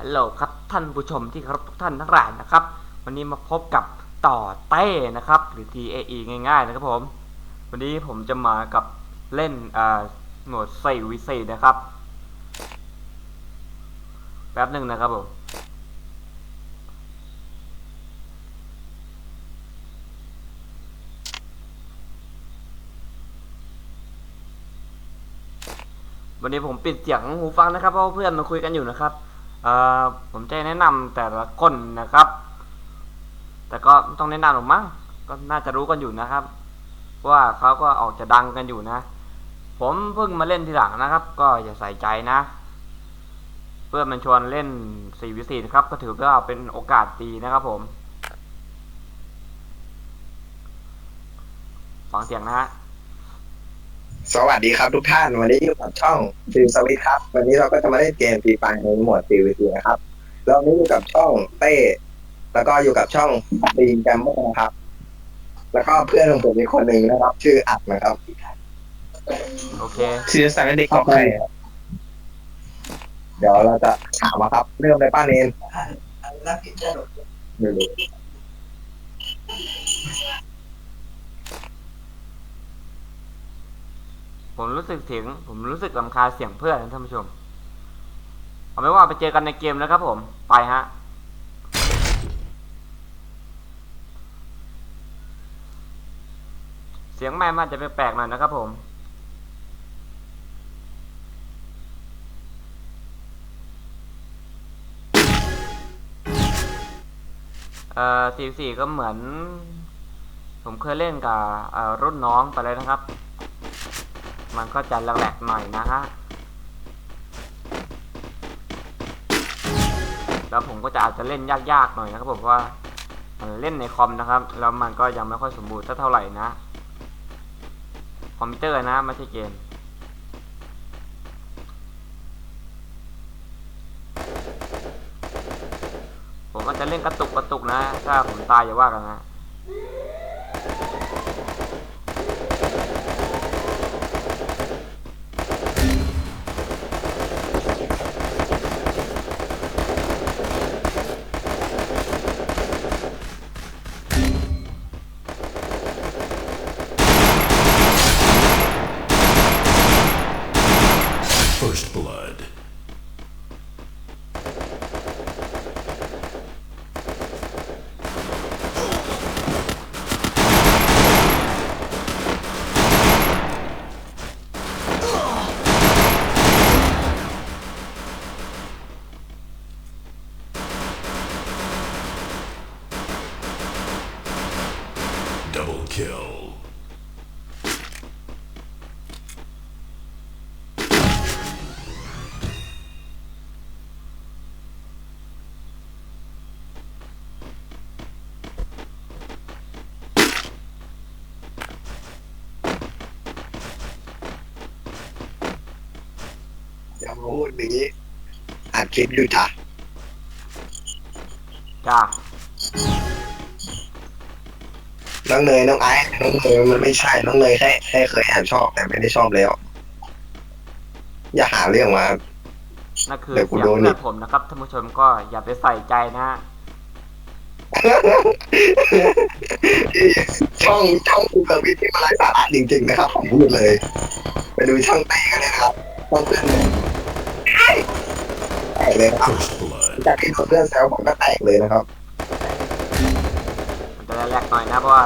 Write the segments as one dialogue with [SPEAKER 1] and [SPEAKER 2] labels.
[SPEAKER 1] ฮัลโหลครับท่านผู้ชมที่เคารพทุกท่านทั้งหลายนะครับ วันนี้มาพบกับต่อเต้นะครับหรือ TAE ง่าย ๆ นะครับผม วันนี้ผมจะมากับเล่นอ่าโหมด4 v 4นะครับ แป๊บหนึ่งนะครับผมวันนี้ผมปิดเสียงหูฟังนะครับเพราะเพื่อนมาคุยกันอยู่นะครับ ผมจะแนะนำแต่ละคนนะครับ แต่ก็ต้องแนะนำหรือมั้งก็น่าจะรู้กันอยู่นะครับ ว่าเขาก็ออกจะดังกันอยู่นะ ผมเพิ่งมาเล่นทีหลังนะครับ ก็อย่าใส่ใจนะ เพื่อนมันชวนเล่น4วิ4นะครับ ก็ถือว่าเป็นโอกาสดีนะครับผม ฟังเสียงนะฮะ
[SPEAKER 2] สวัสดีครับทุกท่าน วันนี้อยู่กับช่องฟิลสวิตครับ วันนี้เราก็จะมาเล่นเกมฟรีไฟในโหมดฟรีวีนะครับแล้ววันนี้อยู่กับช่องเต้แล้วก็อยู่กับช่องดีนแกมเมอร์นะครับ แล้วก็เพื่อนของผมอีกคนหนึ่งนะครับ ชื่ออัดนะครับ
[SPEAKER 1] โอเค
[SPEAKER 3] ชื่อสารเด็กของใครอะ
[SPEAKER 2] เดี๋ยวเราจะถามว่าครับ เริ่มเลยป้าเนนเดี๋ยวดู
[SPEAKER 1] ผมรู้สึกเสียงผมรู้สึกลำคาเสียงเพื่อนนะท่านผู้ชม เอาไม่ว่าไปเจอกันในเกมนะครับผม ไปฮะ เสียงแม่มันอาจจะแปลกๆหน่อยนะครับผมเอ่อสี่สี่ก็เหมือน ผมเคยเล่นกับรุ่นน้องไปเลยนะครับ มันก็จะแหลกหน่อยนะฮะ แล้วผมก็จะอาจจะเล่นยากๆหน่อยนะครับผมว่าเล่นในคอมนะครับ แล้วมันก็ยังไม่ค่อยสมบูรณ์เท่าไหร่นะ คอมพิวเตอร์นะไม่ใช่เกมผมก็จะเล่นกระตุกกระตุกนะ ถ้าผมตายอย่าว่ากันนะ
[SPEAKER 4] First Blood. 'Double kill.
[SPEAKER 2] เดี๋ยวพูด นี้อัดคลิปอยู่จ้ะ
[SPEAKER 1] จ้า
[SPEAKER 2] น้องเนยน้องไอ้น้องเนยมันไม่ใช่น้องเนยแค่แค่เคยแอบชอบแต่ไม่ได้ชอบแล้ว อย่าหาเรื่องมา
[SPEAKER 1] นั่นคือ
[SPEAKER 2] เดี๋ยวกู
[SPEAKER 1] เสียง
[SPEAKER 2] โดนอี
[SPEAKER 1] เพื่อกนผมนะครับท่านผู้ชมก็อย่าไปใส่ใจนะฮะ
[SPEAKER 2] ช่องช่องกูกับวิที่มาไร้สาระจริงๆนะครับผมพูดเลย ไปดูช่องเต้กันเลยนะครับช่องเพื่อนผม แตกเลยครับ
[SPEAKER 4] First Blood.
[SPEAKER 2] จากที่โดนเพื่อนแซวผมก็แตกเลยนะครับ
[SPEAKER 1] มันจะแรกๆหน่อยนะเพราะว่า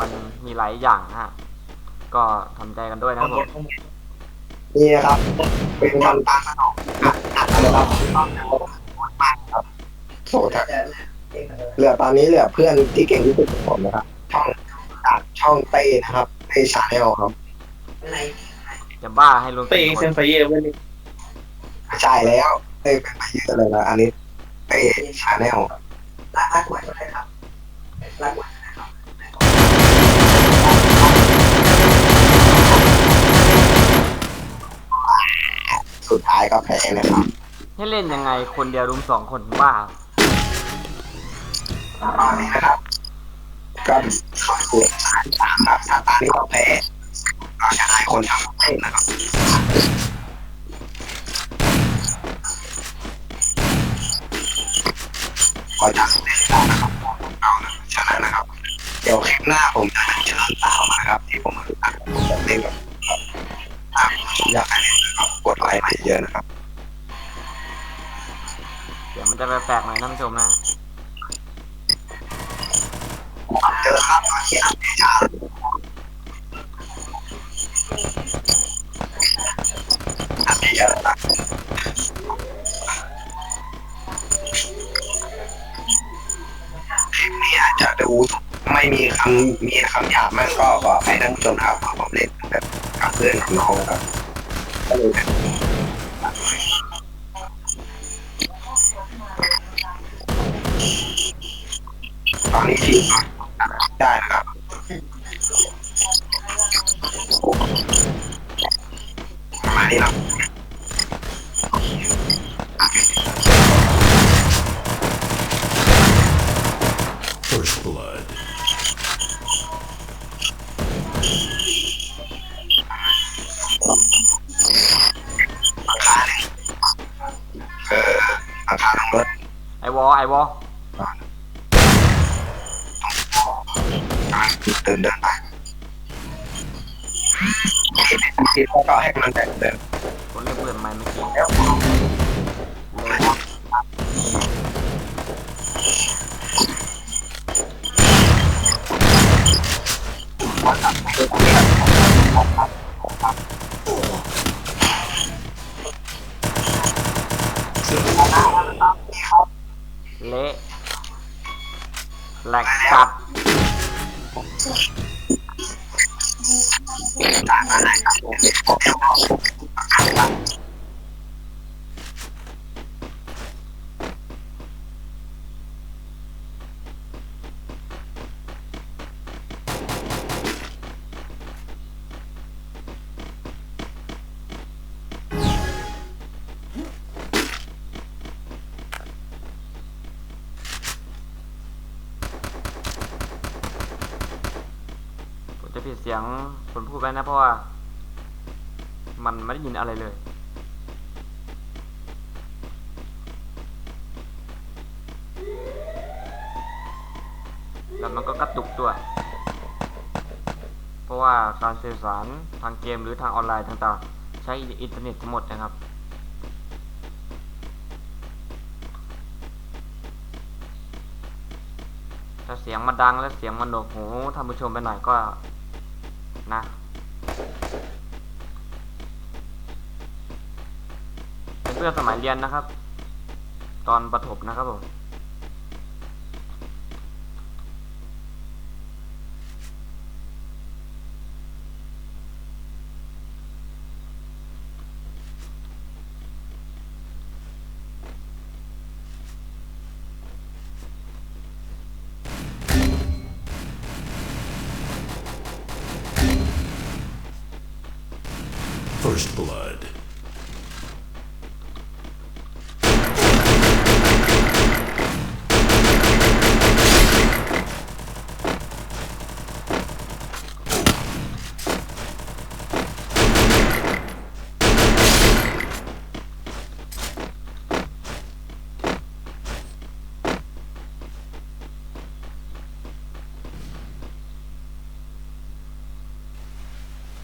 [SPEAKER 1] มันมีหลายอย่างนะฮะ ก็ทำใจกันด้วยนะครับผม
[SPEAKER 2] นี่นะครับ เป็นวันตามสนองอัดอัดเลยครับมากครับโสดครับเหลือตอนนี้เหลือเพื่อนที่เก่งที่สุดของผมนะครับ ช่องจากช่องเต้นะครับเต้ชาแนลครับ
[SPEAKER 1] จะบ้าให้รวม
[SPEAKER 3] เตะ
[SPEAKER 1] สี่ค
[SPEAKER 3] เซ
[SPEAKER 1] น
[SPEAKER 3] นไฟเย่วัน นี้
[SPEAKER 2] ใช่แล้วเต้เป็นไปเยอะเลยนะอันนี้เต้ชาแนลลากไว้ก็ได้ครับลากไว้สุดท้ายก็แพ้นะครับ
[SPEAKER 1] ให้เล่นยังไงคนเดียวรุมสองคนบ้า
[SPEAKER 2] ตอนนี้นะครับก็เข้าสู่สายสามครับถ้าตานี้เราแพ้เราจะให้คนทำให้นะครับ เขาจะเล่นได้นะครับเอานะฉะนั้นนะครับ เดี๋ยวคลิปหน้าผมจะเชิญสาวมาครับ ที่ผมอัดผมเล่นกับอยากให้เล่นนะครับกดไลค์มาเยอะนะครับ
[SPEAKER 1] เดี๋ยวมันจะแปลกๆหน่อยท่านผู้ชมนะ
[SPEAKER 2] ไม่มีคำมีคำหยาบมากก็ขอให้ท่านผู้ชมครับเพราะผมเล่นแบบกับเพื่อนของน้องครับก็เลยแบบ ให้กำลังใจเหมือนเดิม
[SPEAKER 1] คนเรียกเพื่อนใหม่เมื่อกี้เลยเละแหลกจัด จะปิดเสียงคนพูดไปนะเพราะว่า มันไม่ได้ยินอะไรเลย แล้วมันก็กระตุกด้วย เพราะว่าการสื่อสารทางเกมหรือทางออนไลน์ต่างๆ ใช้อินเทอร์เน็ตทั้งหมดนะครับถ้าเสียงมันดังและเสียงมันหนวกหูท่านผู้ชมไปหน่อยก็นะ เป็นเพื่อนสมัยเรียนนะครับ ตอนประถมนะครับผม
[SPEAKER 4] First blood.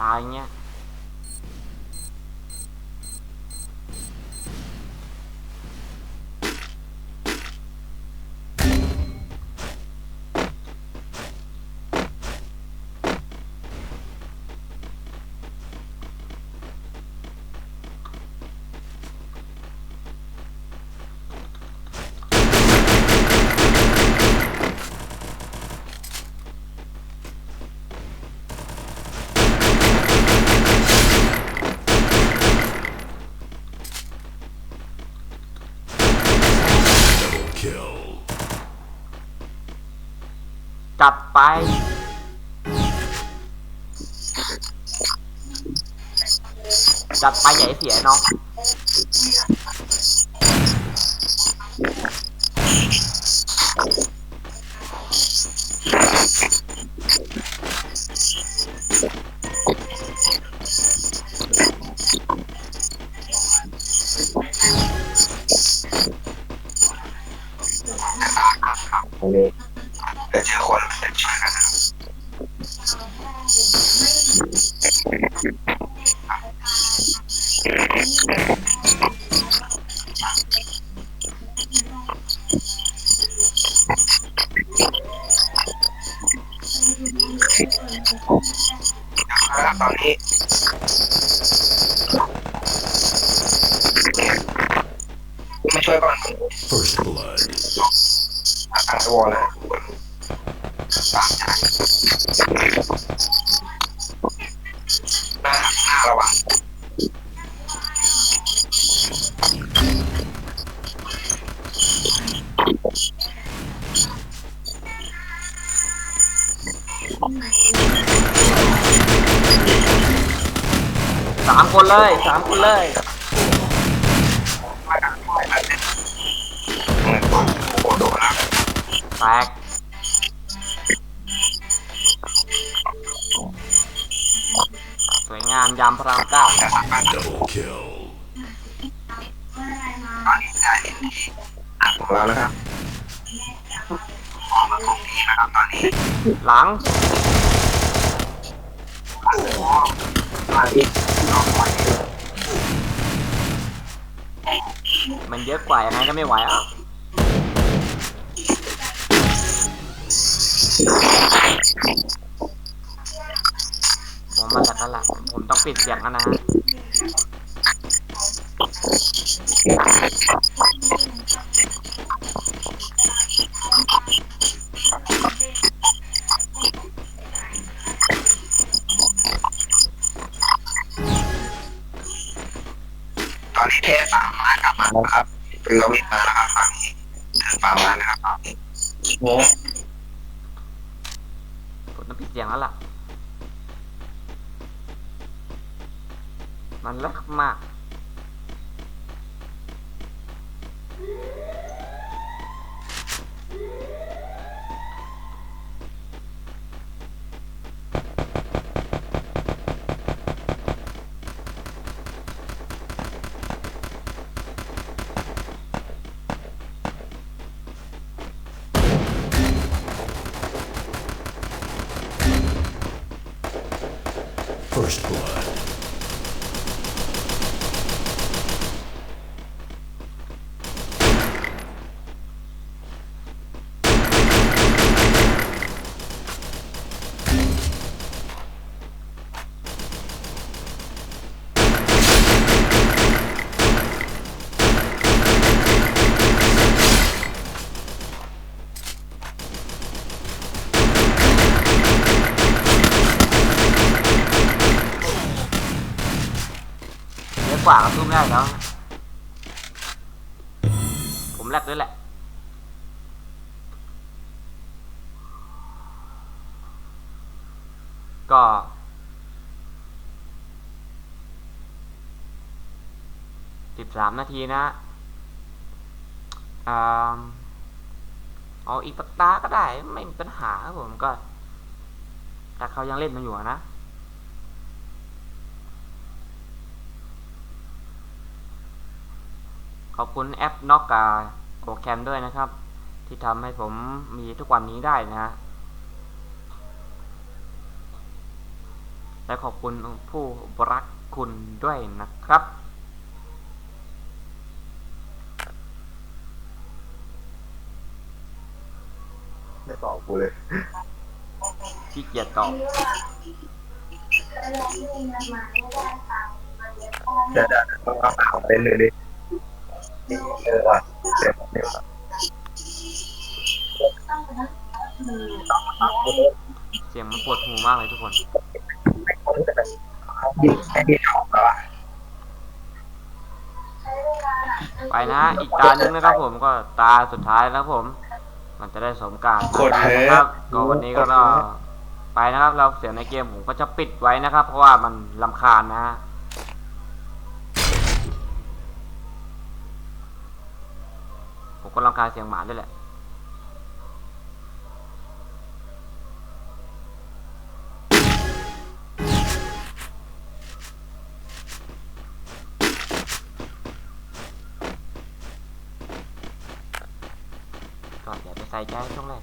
[SPEAKER 1] ตายเงี้ย
[SPEAKER 4] Double kill.
[SPEAKER 1] จัดไปจัดไป อย่
[SPEAKER 2] คน
[SPEAKER 1] เลยสามคนเลย
[SPEAKER 2] มาดังไปแล้วเนี่ยโอ้โหโดนแล้ว
[SPEAKER 1] แตกสวยงามยามพระรามเก้า
[SPEAKER 2] จะสามารถ
[SPEAKER 4] Double kill.
[SPEAKER 2] ตอนนี้ได้ที่อัดของเรานะครับออกมาของนี้นะครับตอนนี้
[SPEAKER 1] หลัง
[SPEAKER 2] มาที่น้อง
[SPEAKER 1] มันเยอะกว่ายังไงก็ไม่ไหวอะผมมาจากตลาดผมต้องปิดเสียงนะฮะา
[SPEAKER 2] มมากลับมาแล้วครับคือเราวิทย์มาแล้วครับตอนนี้เดินฟาร์มมานะครับตอนนี้โอ้
[SPEAKER 1] ผมต้องปิดเสียงแล้วล่ะ มันเลิกมาก ได้แล้ว ผมแลกด้วยแหละ ก็สิบสามนาทีนะอ่าเอาอีกปักตาก็ได้ไม่มีปัญหาครับผมก็ แต่เขายังเล่นมันอยู่นะ ขอบคุณแอปนอกกาโปรแกรมด้วยนะครับ ที่ทำให้ผมมีทุกวันนี้ได้นะฮะและขอบคุณผู้รักคุณด้วยนะครับ
[SPEAKER 2] ไม่ตอบกูเลย
[SPEAKER 1] ที่เกียจตอบ
[SPEAKER 2] เดี๋ยวเดี๋ยวต้องเอาสาวเล่นเลยดิ เออว่ะเดี๋ยวเดี๋ยว
[SPEAKER 1] เสียงมันปวดหูมากเลยทุกคน
[SPEAKER 2] ยิงไอ้ที่ชอบแล้วอะ
[SPEAKER 1] ไปนะ อีกตาหนึ่งนะครับผมก็ตาสุดท้ายแล้วผม มันจะได้สมการนะครับก็วันนี้ก็รอไปนะครับ เราเสียงในเกมผมก็จะปิดไว้นะครับ เพราะว่ามันลำคาญนะฮะ ผมก็ลำคาญเสียงหมาด้วยแหละก็อย่าไปใส่ใจช่วงแรก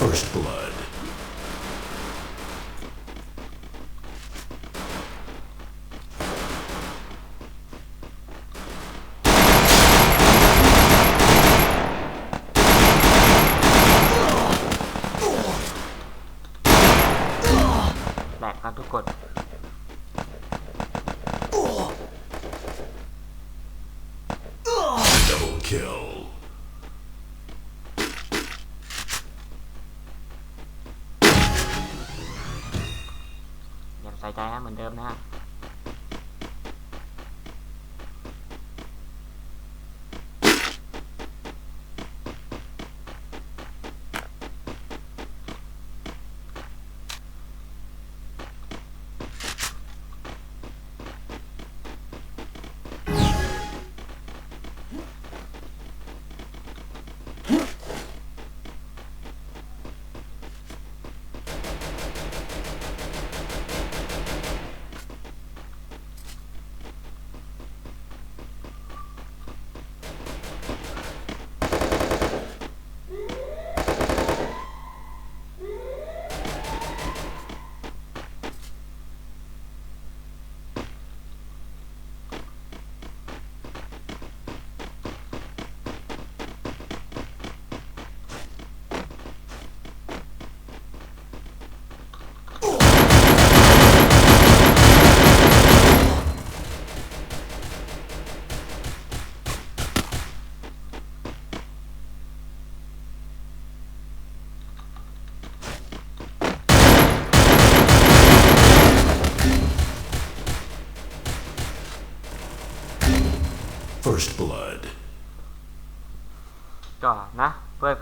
[SPEAKER 4] First blood.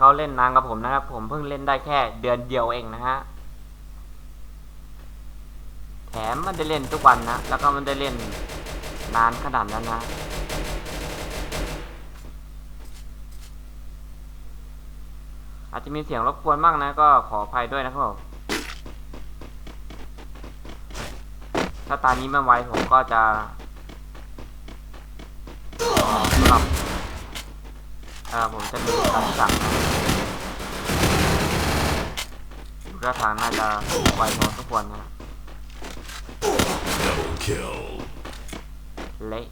[SPEAKER 1] เขาเล่นนานกับผมนะครับ ผมเพิ่งเล่นได้แค่เดือนเดียวเองนะฮะแถมมันได้เล่นทุกวันนะ แล้วก็มันได้เล่นนานขนาดนั้นนะ อาจจะมีเสียงรบกวนบ้างนะ ก็ขออภัยด้วยนะครับผมถ้าตานี้ไม่ไวผมก็จะปรับอ่อผมจะมีคำสั่ง นะทางน่าจะไวพอสมควรนะเละ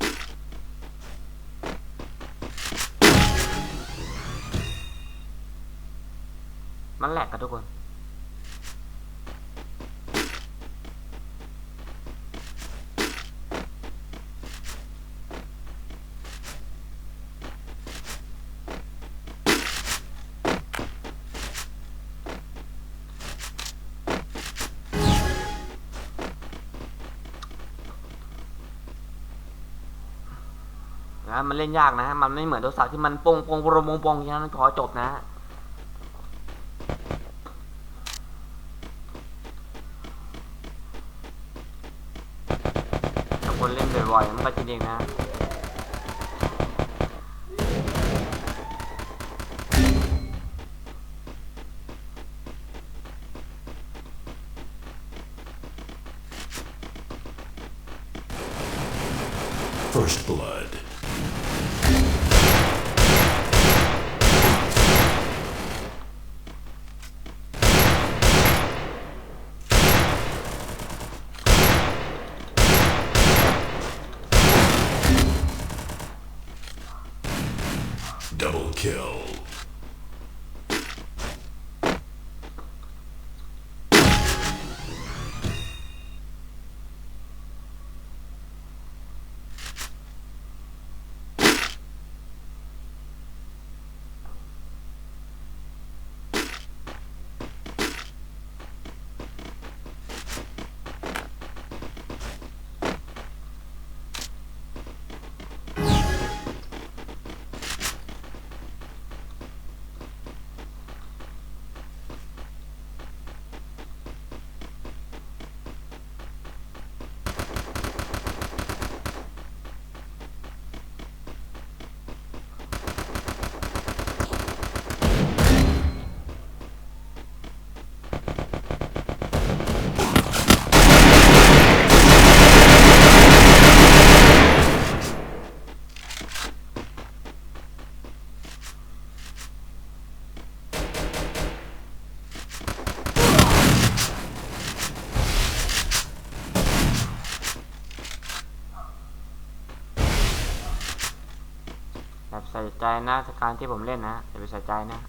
[SPEAKER 1] มันแหลกกันทุกคน นะมันเล่นยากนะฮะมันไม่เหมือนโทรศัพท์ที่มันปงปงปงปงปงอย่างนั้นพอจบนะฮะถ้าคนเล่นบ่อยๆมันก็จะเองนะ
[SPEAKER 4] First blood.
[SPEAKER 1] ใจนะจากการที่ผมเล่นนะอย่าไปใส่ใจนะ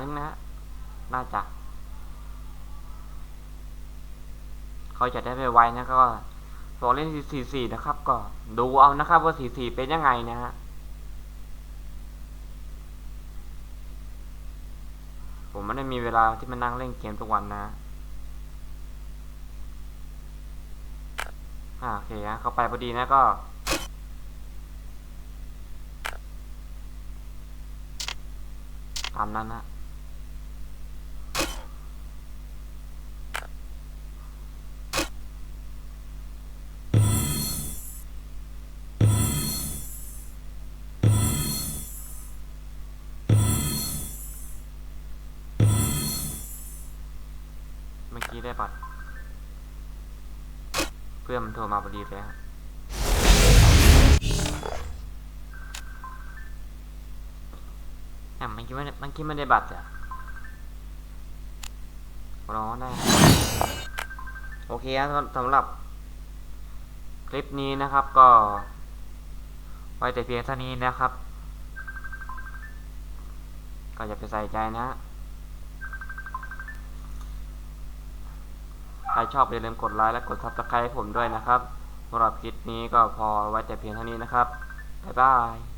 [SPEAKER 1] น่าจะอีกตานึงนะน่าจะเขาจะได้ไปไวนะก็โซเล่น44นะครับ ก็ดูเอานะครับว่า44เป็นยังไงนะฮะผมไม่ได้มีเวลาที่มานั่งเล่นเกมทุกวันนะโอเคฮะเข้าไปพอดีนะก็ ตามนั้นนะ กี้ได้บัตรเพื่อนมันโทรมาพอดีเลยฮะอะมันคิดว่ามันคิดไม่ได้บัตรอะรอได้ โอเคครับสำหรับคลิปนี้นะครับก็ ไว้แต่เพียงเท่านี้นะครับ ก็อย่าไปใส่ใจนะ ใครชอบอย่าลืมกดไลค์และกดซับสไครต์ให้ผมด้วยนะครับสำหรับคลิปนี้ก็พอไว้แต่เพียงเท่านี้นะครับบ๊ายบาย